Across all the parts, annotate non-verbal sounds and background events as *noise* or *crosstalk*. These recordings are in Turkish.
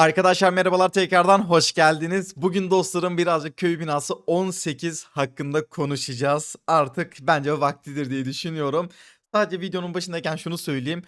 Arkadaşlar merhabalar tekrardan hoş geldiniz. Bugün dostlarım birazcık köy binası 18 hakkında konuşacağız. Artık bence vaktidir diye düşünüyorum. Sadece videonun başındayken şunu söyleyeyim.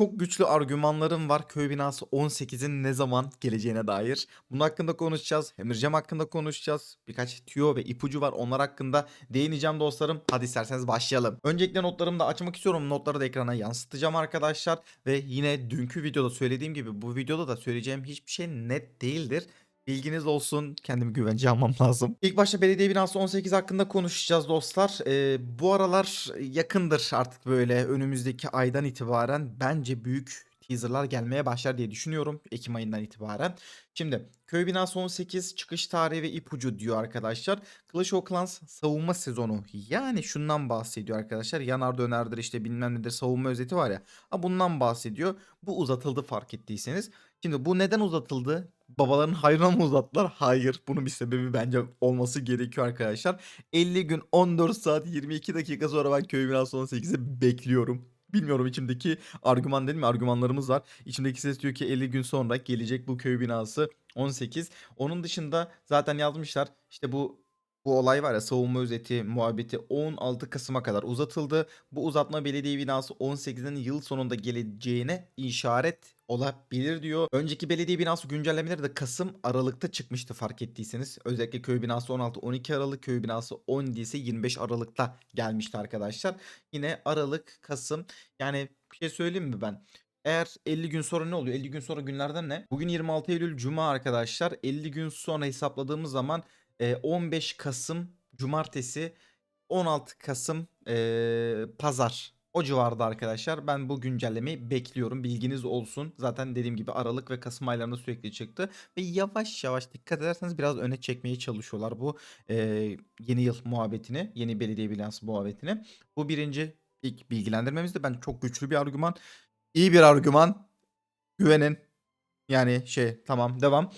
Çok güçlü argümanlarım var köy binası 18'in ne zaman geleceğine dair. Bunun hakkında konuşacağız. Emircem hakkında konuşacağız. Birkaç tüyo ve ipucu var. Onlar hakkında değineceğim dostlarım. Hadi isterseniz başlayalım. Öncelikle notlarımı da açmak istiyorum. Notları da ekrana yansıtacağım arkadaşlar. Ve yine dünkü videoda söylediğim gibi bu videoda da söyleyeceğim hiçbir şey net değildir. Bilginiz olsun. Kendimi güvence almam *laughs* lazım. İlk başta belediye binası 18 hakkında konuşacağız dostlar. Ee, bu aralar yakındır artık böyle önümüzdeki aydan itibaren bence büyük teaserlar gelmeye başlar diye düşünüyorum Ekim ayından itibaren. Şimdi köy binası 18 çıkış tarihi ve ipucu diyor arkadaşlar. Clash of Clans savunma sezonu yani şundan bahsediyor arkadaşlar. Yanar dönerdir işte bilmem nedir savunma özeti var ya. Bundan bahsediyor. Bu uzatıldı fark ettiyseniz. Şimdi bu neden uzatıldı? Babaların hayrına mı uzattılar? Hayır. Bunun bir sebebi bence olması gerekiyor arkadaşlar. 50 gün 14 saat 22 dakika sonra ben köy binası 18'i bekliyorum. Bilmiyorum içimdeki argüman dedim mi argümanlarımız var. İçimdeki ses diyor ki 50 gün sonra gelecek bu köy binası 18. Onun dışında zaten yazmışlar işte bu bu olay var ya savunma özeti muhabbeti 16 Kasım'a kadar uzatıldı. Bu uzatma belediye binası 18'in yıl sonunda geleceğine işaret olabilir diyor. Önceki belediye binası güncellemeleri de Kasım Aralık'ta çıkmıştı fark ettiyseniz. Özellikle köy binası 16-12 Aralık, köy binası 17 ise 25 Aralık'ta gelmişti arkadaşlar. Yine Aralık, Kasım yani bir şey söyleyeyim mi ben? Eğer 50 gün sonra ne oluyor? 50 gün sonra günlerden ne? Bugün 26 Eylül Cuma arkadaşlar. 50 gün sonra hesapladığımız zaman e, 15 Kasım Cumartesi 16 Kasım e, Pazar o civarda arkadaşlar. Ben bu güncellemeyi bekliyorum. Bilginiz olsun. Zaten dediğim gibi Aralık ve Kasım aylarında sürekli çıktı. Ve yavaş yavaş dikkat ederseniz biraz öne çekmeye çalışıyorlar bu e, yeni yıl muhabbetini. Yeni belediye binası muhabbetini. Bu birinci ilk bilgilendirmemizde ben çok güçlü bir argüman. iyi bir argüman. Güvenin. Yani şey tamam devam.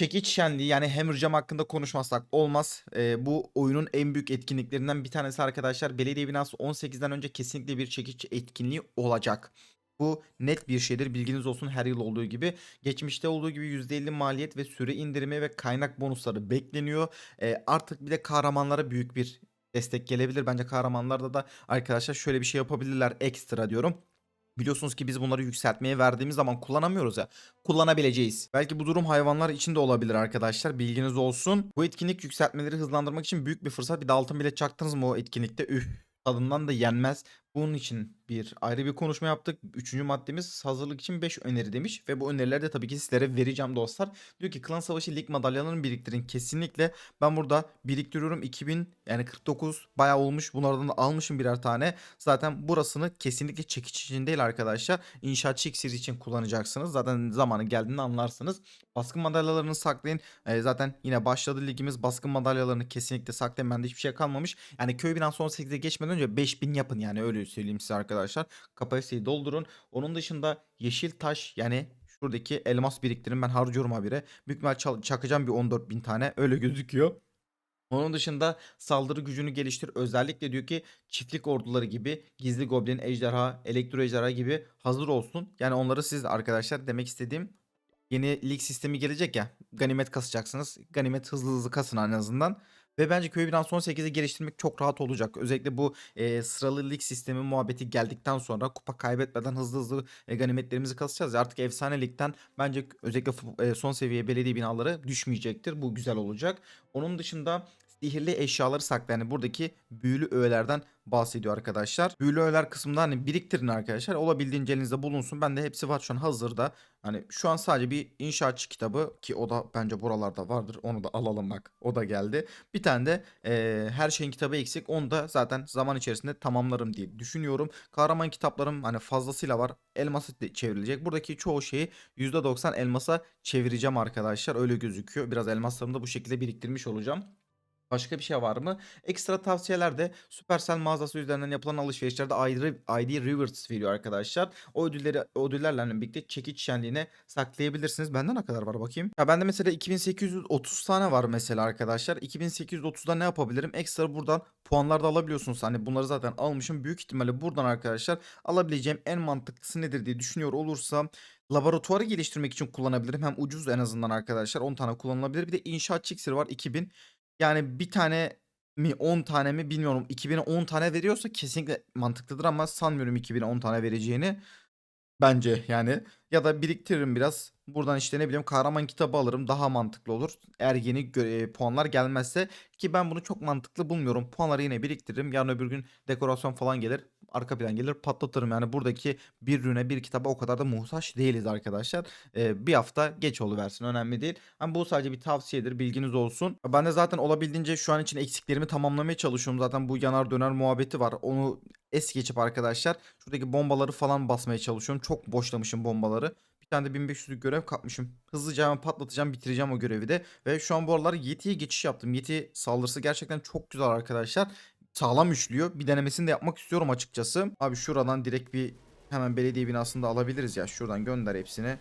Çekiç şenliği yani Hammerjam hakkında konuşmazsak olmaz. Ee, bu oyunun en büyük etkinliklerinden bir tanesi arkadaşlar. Belediye binası 18'den önce kesinlikle bir çekiç etkinliği olacak. Bu net bir şeydir. Bilginiz olsun her yıl olduğu gibi. Geçmişte olduğu gibi %50 maliyet ve süre indirimi ve kaynak bonusları bekleniyor. Ee, artık bir de kahramanlara büyük bir destek gelebilir. Bence kahramanlarda da arkadaşlar şöyle bir şey yapabilirler ekstra diyorum. Biliyorsunuz ki biz bunları yükseltmeye verdiğimiz zaman kullanamıyoruz ya. Kullanabileceğiz. Belki bu durum hayvanlar için de olabilir arkadaşlar. Bilginiz olsun. Bu etkinlik yükseltmeleri hızlandırmak için büyük bir fırsat. Bir de altın bile çaktınız mı o etkinlikte? Üf. Tadından da yenmez. Bunun için bir ayrı bir konuşma yaptık. Üçüncü maddemiz hazırlık için 5 öneri demiş. Ve bu önerileri de tabii ki sizlere vereceğim dostlar. Diyor ki Klan Savaşı lig madalyalarını biriktirin. Kesinlikle ben burada biriktiriyorum. 2000 yani 49 bayağı olmuş. Bunlardan da almışım birer tane. Zaten burasını kesinlikle çekiç için değil arkadaşlar. İnşaatçı iksiri için kullanacaksınız. Zaten zamanı geldiğinde anlarsınız. Baskın madalyalarını saklayın. Ee, zaten yine başladı ligimiz. Baskın madalyalarını kesinlikle saklayın. Bende hiçbir şey kalmamış. Yani köy binası 18'e geçmeden önce 5000 yapın yani öyle söyleyeyim size arkadaşlar. Kapasiteyi doldurun. Onun dışında yeşil taş yani şuradaki elmas biriktirin ben harcıyorum habire. Büyük ihtimal çakacağım bir 14.000 tane öyle gözüküyor. Onun dışında saldırı gücünü geliştir. Özellikle diyor ki çiftlik orduları gibi gizli goblin, ejderha, elektro ejderha gibi hazır olsun. Yani onları siz arkadaşlar demek istediğim yeni lig sistemi gelecek ya. Ganimet kasacaksınız. Ganimet hızlı hızlı kasın en azından. Ve bence köy binası 18'i geliştirmek çok rahat olacak. Özellikle bu e, sıralı lig sistemi muhabbeti geldikten sonra kupa kaybetmeden hızlı hızlı e, ganimetlerimizi kasacağız. Artık efsane ligden bence özellikle e, son seviye belediye binaları düşmeyecektir. Bu güzel olacak. Onun dışında sihirli eşyaları saklı. Yani buradaki büyülü öğelerden bahsediyor arkadaşlar. Büyülü öğeler kısmında hani biriktirin arkadaşlar. Olabildiğince elinizde bulunsun. Bende hepsi var şu an hazırda. Hani şu an sadece bir inşaatçı kitabı ki o da bence buralarda vardır. Onu da alalım bak. O da geldi. Bir tane de e, her şeyin kitabı eksik. Onu da zaten zaman içerisinde tamamlarım diye düşünüyorum. Kahraman kitaplarım hani fazlasıyla var. Elması de çevrilecek. Buradaki çoğu şeyi %90 elmasa çevireceğim arkadaşlar. Öyle gözüküyor. Biraz elmaslarımı da bu şekilde biriktirmiş olacağım. Başka bir şey var mı? Ekstra tavsiyeler de Supercell mağazası üzerinden yapılan alışverişlerde ID, Rewards veriyor arkadaşlar. O ödülleri ödüllerle birlikte çekiç şenliğine saklayabilirsiniz. Bende ne kadar var bakayım? Ya bende mesela 2830 tane var mesela arkadaşlar. 2830'da ne yapabilirim? Ekstra buradan puanlar da alabiliyorsunuz. Hani bunları zaten almışım. Büyük ihtimalle buradan arkadaşlar alabileceğim en mantıklısı nedir diye düşünüyor olursam laboratuvarı geliştirmek için kullanabilirim. Hem ucuz en azından arkadaşlar 10 tane kullanılabilir. Bir de inşaat iksiri var 2000. Yani bir tane mi 10 tane mi bilmiyorum. 2000'e 10 tane veriyorsa kesinlikle mantıklıdır ama sanmıyorum 2000'e 10 tane vereceğini. Bence yani. Ya da biriktiririm biraz. Buradan işte ne bileyim kahraman kitabı alırım. Daha mantıklı olur. Eğer yeni e, puanlar gelmezse ki ben bunu çok mantıklı bulmuyorum. Puanları yine biriktiririm. Yarın öbür gün dekorasyon falan gelir. Arka plan gelir patlatırım. Yani buradaki bir ürüne bir kitaba o kadar da muhtaç değiliz arkadaşlar. Ee, bir hafta geç oluversin önemli değil. Ama bu sadece bir tavsiyedir bilginiz olsun. Ben de zaten olabildiğince şu an için eksiklerimi tamamlamaya çalışıyorum. Zaten bu yanar döner muhabbeti var. Onu es geçip arkadaşlar şuradaki bombaları falan basmaya çalışıyorum. Çok boşlamışım bombaları. Bir tane de 1500'lük görev kapmışım. Hızlıca hemen patlatacağım bitireceğim o görevi de. Ve şu an bu aralar Yeti'ye geçiş yaptım. Yeti saldırısı gerçekten çok güzel arkadaşlar. Sağlam üçlüyor. Bir denemesini de yapmak istiyorum açıkçası. Abi şuradan direkt bir hemen belediye binasında alabiliriz ya. Şuradan gönder hepsini.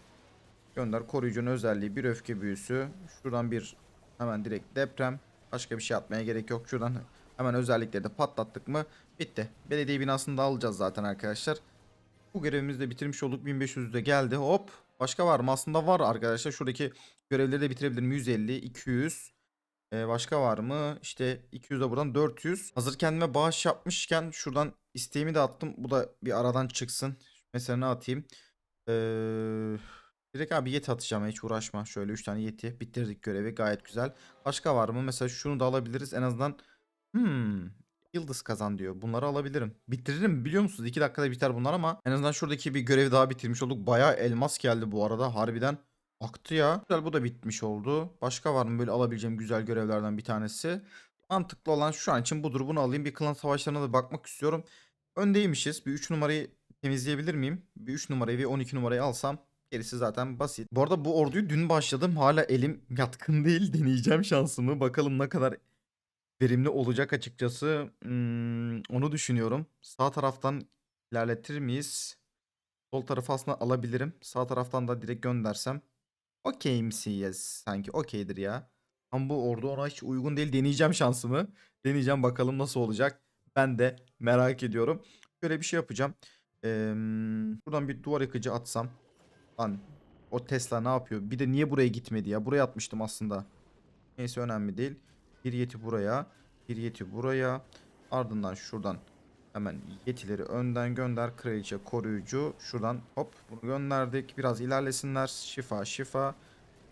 Gönder koruyucunun özelliği bir öfke büyüsü. Şuradan bir hemen direkt deprem. Başka bir şey atmaya gerek yok. Şuradan hemen özellikleri de patlattık mı bitti. Belediye binasını da alacağız zaten arkadaşlar. Bu görevimizi de bitirmiş olduk. 1500 de geldi. Hop. Başka var mı? Aslında var arkadaşlar. Şuradaki görevleri de bitirebilirim. 150, 200. Ee, başka var mı? İşte 200 de buradan 400. Hazır kendime bağış yapmışken şuradan isteğimi de attım. Bu da bir aradan çıksın. Mesela ne atayım? Ee, direkt abi yeti atacağım. Hiç uğraşma. Şöyle 3 tane yeti. Bitirdik görevi. Gayet güzel. Başka var mı? Mesela şunu da alabiliriz. En azından Hmm. Yıldız kazan diyor. Bunları alabilirim. Bitiririm biliyor musunuz? 2 dakikada biter bunlar ama en azından şuradaki bir görevi daha bitirmiş olduk. Bayağı elmas geldi bu arada. Harbiden aktı ya. Güzel bu da bitmiş oldu. Başka var mı böyle alabileceğim güzel görevlerden bir tanesi? Mantıklı olan şu an için budur. Bunu alayım. Bir klan savaşlarına da bakmak istiyorum. Öndeymişiz. Bir 3 numarayı temizleyebilir miyim? Bir 3 numarayı ve 12 numarayı alsam Gerisi zaten basit. Bu arada bu orduyu dün başladım. Hala elim yatkın değil. *laughs* Deneyeceğim şansımı. Bakalım ne kadar verimli olacak açıkçası. Hmm, onu düşünüyorum. Sağ taraftan ilerletir miyiz? Sol tarafı aslında alabilirim. Sağ taraftan da direkt göndersem. Okey misiniz? Sanki okeydir ya. Ama bu ordu ona hiç uygun değil. Deneyeceğim şansımı. Deneyeceğim bakalım nasıl olacak. Ben de merak ediyorum. Şöyle bir şey yapacağım. Ee, buradan bir duvar yıkıcı atsam. Lan o Tesla ne yapıyor? Bir de niye buraya gitmedi ya? Buraya atmıştım aslında. Neyse önemli değil. Bir yeti buraya. Bir yeti buraya. Ardından şuradan hemen yetileri önden gönder. Kraliçe koruyucu. Şuradan hop bunu gönderdik. Biraz ilerlesinler. Şifa şifa.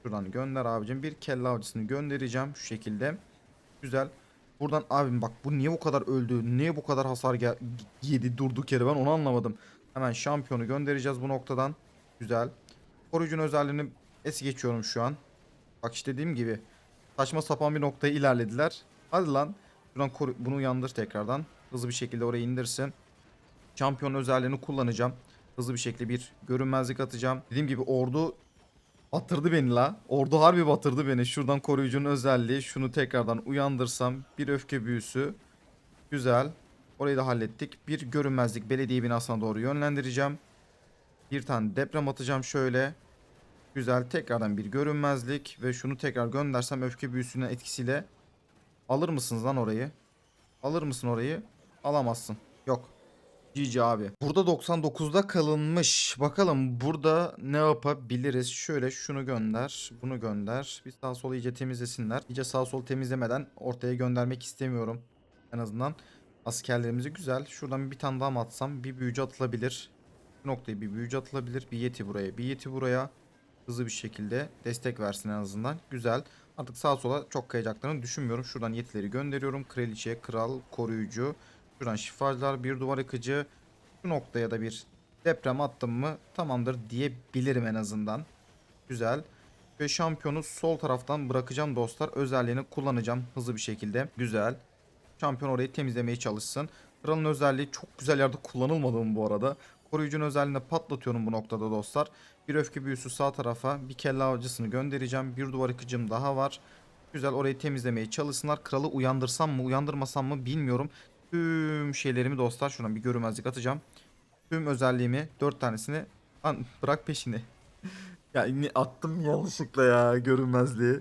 Şuradan gönder abicim. Bir kelle avcısını göndereceğim şu şekilde. Güzel. Buradan abim bak bu niye bu kadar öldü? Niye bu kadar hasar yedi durduk yere ben onu anlamadım. Hemen şampiyonu göndereceğiz bu noktadan. Güzel. Koruyucunun özelliğini es geçiyorum şu an. Bak işte dediğim gibi saçma sapan bir noktaya ilerlediler. Hadi lan. Buradan koru- bunu uyandır tekrardan. Hızlı bir şekilde oraya indirsin. Şampiyon özelliğini kullanacağım. Hızlı bir şekilde bir görünmezlik atacağım. Dediğim gibi ordu batırdı beni la. Ordu harbi batırdı beni. Şuradan koruyucunun özelliği. Şunu tekrardan uyandırsam. Bir öfke büyüsü. Güzel. Orayı da hallettik. Bir görünmezlik belediye binasına doğru yönlendireceğim. Bir tane deprem atacağım şöyle. Güzel. Tekrardan bir görünmezlik. Ve şunu tekrar göndersem öfke büyüsünün etkisiyle. Alır mısınız lan orayı? Alır mısın orayı? Alamazsın. Yok. GG abi. Burada 99'da kalınmış. Bakalım burada ne yapabiliriz? Şöyle şunu gönder. Bunu gönder. Bir sağ sol iyice temizlesinler. İyice sağ sol temizlemeden ortaya göndermek istemiyorum. En azından askerlerimizi güzel. Şuradan bir tane daha mı atsam? Bir büyücü atılabilir. Bu noktayı bir büyücü atılabilir. Bir yeti buraya. Bir yeti buraya. Hızlı bir şekilde destek versin en azından. Güzel. Artık sağa sola çok kayacaklarını düşünmüyorum. Şuradan yetileri gönderiyorum. Kraliçe, kral, koruyucu. Şuradan şifacılar, bir duvar yıkıcı. Şu noktaya da bir deprem attım mı tamamdır diyebilirim en azından. Güzel. Ve şampiyonu sol taraftan bırakacağım dostlar. Özelliğini kullanacağım hızlı bir şekilde. Güzel. Şampiyon orayı temizlemeye çalışsın. Kralın özelliği çok güzel yerde kullanılmadı bu arada? Koruyucunun özelliğini patlatıyorum bu noktada dostlar. Bir öfke büyüsü sağ tarafa. Bir kelle avcısını göndereceğim. Bir duvar yıkıcım daha var. Güzel orayı temizlemeye çalışsınlar. Kralı uyandırsam mı uyandırmasam mı bilmiyorum. Tüm şeylerimi dostlar şuradan bir görünmezlik atacağım. Tüm özelliğimi dört tanesini Lan bırak peşini. *laughs* ya attım yanlışlıkla ya görünmezliği.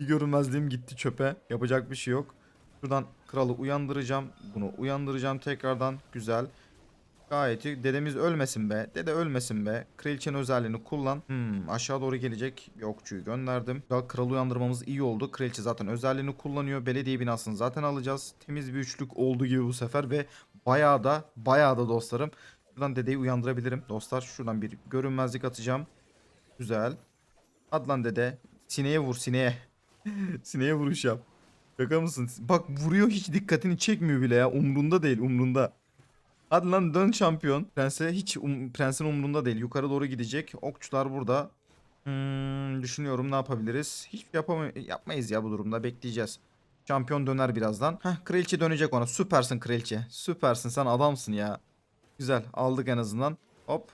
Bir görünmezliğim gitti çöpe. Yapacak bir şey yok. Şuradan kralı uyandıracağım. Bunu uyandıracağım tekrardan. Güzel. Gayet iyi. Dedemiz ölmesin be. Dede ölmesin be. Kraliçenin özelliğini kullan. Hmm, aşağı doğru gelecek bir okçuyu gönderdim. Güzel kralı uyandırmamız iyi oldu. Kraliçe zaten özelliğini kullanıyor. Belediye binasını zaten alacağız. Temiz bir üçlük oldu gibi bu sefer ve bayağı da bayağı da dostlarım. Şuradan dedeyi uyandırabilirim. Dostlar şuradan bir görünmezlik atacağım. Güzel. Hadi lan dede. Sineğe vur sineğe. *laughs* sineğe vuruş yap. Şaka mısın? Bak vuruyor hiç dikkatini çekmiyor bile ya. Umrunda değil umrunda. Hadi lan dön şampiyon. Prense hiç um- prensin umrunda değil. Yukarı doğru gidecek. Okçular burada. Hmm, düşünüyorum ne yapabiliriz? Hiç yapamay yapmayız ya bu durumda. Bekleyeceğiz. Şampiyon döner birazdan. Heh kraliçe dönecek ona. Süpersin kraliçe. Süpersin sen adamsın ya. Güzel aldık en azından. Hop.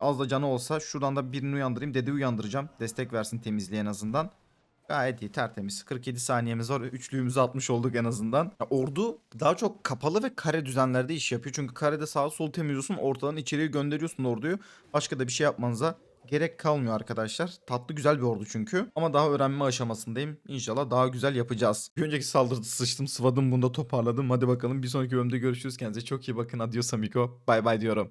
Az da canı olsa şuradan da birini uyandırayım. Dede uyandıracağım. Destek versin temizliğe en azından. Gayet iyi tertemiz. 47 saniyemiz var. Üçlüğümüzü atmış olduk en azından. Ya, ordu daha çok kapalı ve kare düzenlerde iş yapıyor. Çünkü karede sağa sol temizliyorsun. Ortadan içeriye gönderiyorsun orduyu. Başka da bir şey yapmanıza gerek kalmıyor arkadaşlar. Tatlı güzel bir ordu çünkü. Ama daha öğrenme aşamasındayım. İnşallah daha güzel yapacağız. Bir önceki saldırıda sıçtım sıvadım bunda toparladım. Hadi bakalım bir sonraki bölümde görüşürüz. Kendinize çok iyi bakın. Adios amigo. Bay bay diyorum.